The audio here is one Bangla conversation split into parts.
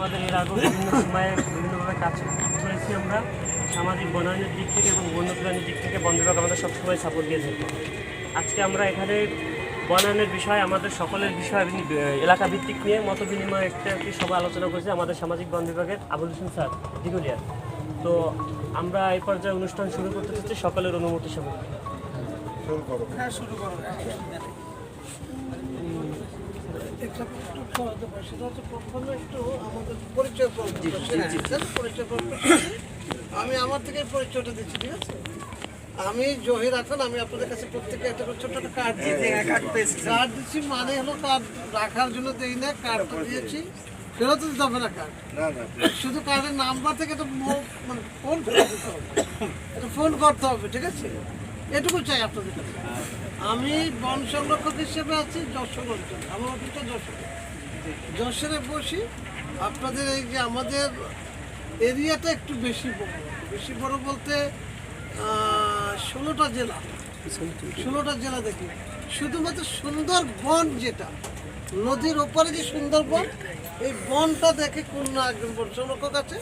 আমাদের এর আগেও বিভিন্ন সময়ে বিভিন্নভাবে কাজ করেছি আমরা। সামাজিক বনায়নের দিক থেকে এবং বন্যপ্রাণীর দিক থেকে বন বিভাগ আমাদের সবসময় সাপোর্ট দিয়ে থাকে। আজকে আমরা এখানে বনায়নের বিষয় আমাদের সকলের বিষয় এবং, এলাকা ভিত্তিক নিয়ে মত বিনিময় একটা একটি সভা আলোচনা করেছি আমাদের সামাজিক বন বিভাগের আবুল হোসেন স্যার দিগুলিয়া তো আমরা এই পর্যায়ে অনুষ্ঠান শুরু করতে চাচ্ছি সকলের অনুমতি সহ। একটা একটু সহায়তা পাই। সেটা হচ্ছে প্রথমে একটু আমাদের পরিচয় পর্ব। হ্যাঁ, পরিচয় পর্ব। আমি আমার থেকে পরিচয়টা দিচ্ছি ঠিক আছে? আমি জহির আখান আমি আপনাদের কাছে প্রত্যেকে একটা করে ছোট কার্ড কার্ড দিচ্ছি। মানে হলো কার্ড রাখার জন্য দেই না কার্ডটা দিয়েছি। ফেরত দিতে হবে না কার্ড শুধু কার্ডের নাম্বার থেকে একটা মো- মানে ফোন দিতে হবে। ফোন করতে হবে ঠিক আছে? এটুকু চাই আপনাদের কাছে। আমি বন সংরক্ষক হিসেবে আছি, যশোর অঞ্চল। আমার অফিসটা যশোর। যশোরে বসি, আপনাদের এই যে আমাদের এরিয়াটা একটু বেশি বড়। বেশি বড় বলতে ষোলোটা জেলা। ষোলোটা জেলা দেখি। শুধুমাত্র সুন্দর বন যেটা, নদীর ওপারে যে সুন্দর বন এই বনটা দেখে কোন একজন বন সংরক্ষক আছে,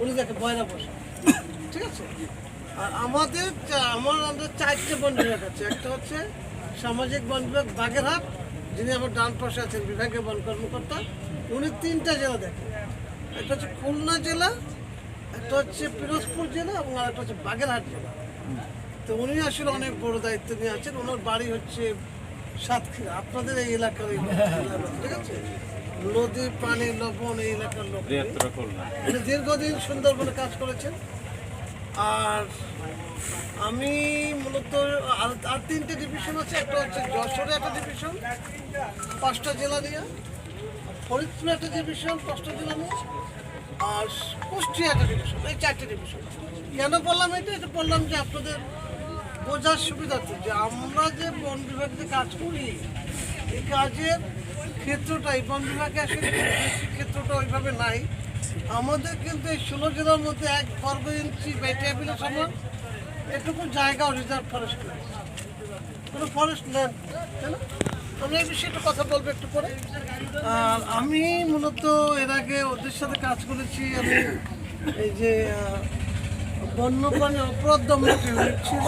উনি দেখে বয়রা বসে। ঠিক আছে? আর আমাদের আমার আমাদের চারটে বন বিভাগ আছে। একটা হচ্ছে সামাজিক বন বিভাগ বাগেরহাট যিনি আমার ডান পাশে আছেন বিভাগীয় বন কর্মকর্তা। উনি তিনটা জেলা দেখেন। একটা হচ্ছে খুলনা জেলা একটা হচ্ছে পিরোজপুর জেলা এবং আর একটা হচ্ছে বাগেরহাট জেলা। তো উনি আসলে অনেক বড় দায়িত্ব নিয়ে আছেন। ওনার বাড়ি হচ্ছে সাতক্ষীরা। আপনাদের এই এলাকার ঠিক আছে? নদী পানি লবণ এই এলাকার লোক। উনি দীর্ঘদিন সুন্দরবনে কাজ করেছেন। আর আমি মূলত আর তিনটে ডিভিশন আছে, একটা হচ্ছে যশোরে একটা ডিভিশন পাঁচটা জেলা নিয়ে, ফরিদপুরে একটা ডিভিশন পাঁচটা জেলা নিয়ে, আর কুষ্টিয়া একটা ডিভিশন এই চারটে ডিভিশন কেন বললাম এটা? এটা বললাম যে আপনাদের বোঝার সুবিধার্থে যে আমরা যে বন বিভাগে কাজ করি, এই কাজের ক্ষেত্রটা এই বন বিভাগে আসলে ক্ষেত্রটা ওইভাবে নাই। আমাদের কিন্তু এই ষোলো জেলার মধ্যে এক বর্গ ইঞ্চি বা টেবিলের সমান এটুকু জায়গাও রিজার্ভ ফরেস্ট কোনো ফরেস্ট ল্যান্ড তাই না? এই বিষয়ে একটু কথা বলব একটু পরে। আর আমি মূলত এর আগে ওদের সাথে কাজ করেছি, আমি এই যে বন্যপ্রাণী অপরাধ দমন ইউনিট ছিল,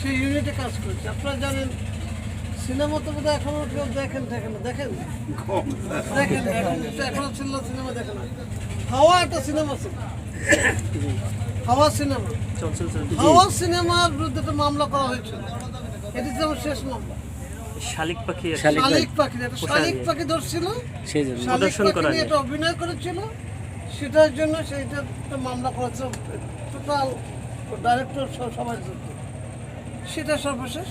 সেই ইউনিটে কাজ করেছি। আপনারা জানেন সিনেমা তো বোধহয় এখনও কেউ দেখেন দেখেন না দেখেন? দেখেন এখন ছিল সিনেমা দেখেন না। হাওয়া একটা সিনেমা ছিল। হাওয়া সিনেমা। হাওয়া সিনেমার বিরুদ্ধে একটা মামলা করা হয়েছিল। এটি ছিল আমার শেষ মামলা। শালিক পাখি শালিক পাখি। একটা শালিক পাখি ধরছিল। শালিক পাখি অভিনয় করেছিল। সেটার জন্য সেইটা মামলা করেছে। টোটাল ডাইরেক্টর সবাই সেটা সর্বশেষ।